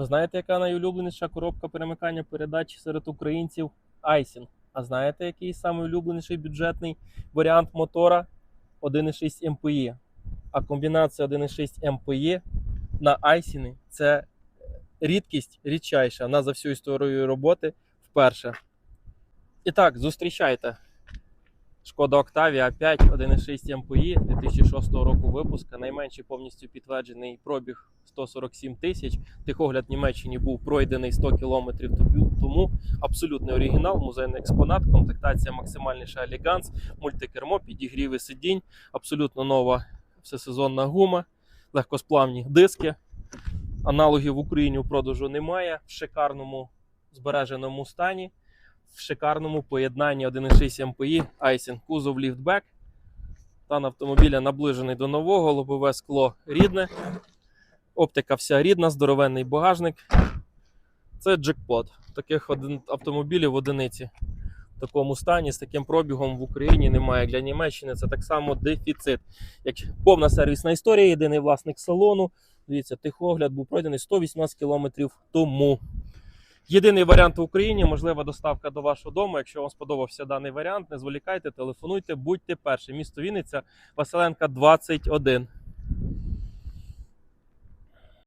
Ви знаєте, яка найулюбленіша коробка перемикання передач серед українців? Айсін. А знаєте, який найулюбленіший бюджетний варіант мотора? 1,6 МПІ. А комбінація 1,6 МПІ на Айсіни це рідкість рідчайша. Вона за всю історію роботи вперше. І так, зустрічайте. Шкода Octavia 5 1,6 МПІ 2006 року випуска. Найменший повністю підтверджений пробіг 147 тисяч. Тихогляд в Німеччині був пройдений 100 кілометрів тому. Абсолютний оригінал, музейний експонат, комплектація максимальніша елеганс, мультикермо, підігріви сидінь, абсолютно нова всесезонна гума, легкосплавні диски. Аналогів в Україні у продажу немає. В шикарному збереженому стані в шикарному поєднанні 1,6 МПІ, Айсін, кузов ліфтбек. Стан автомобіля наближений до нового, лобове скло рідне. Оптика вся рідна, здоровенний багажник. Це джекпот. Таких автомобілів в одиниці в такому стані, з таким пробігом в Україні немає. Для Німеччини це так само дефіцит. Як повна сервісна історія, єдиний власник салону. Дивіться, тихогляд був пройдений 118 км тому. Єдиний варіант в Україні, можлива доставка до вашого дому. Якщо вам сподобався даний варіант, не зволікайте, телефонуйте, будьте перші. Місто Вінниця, Василенка 21.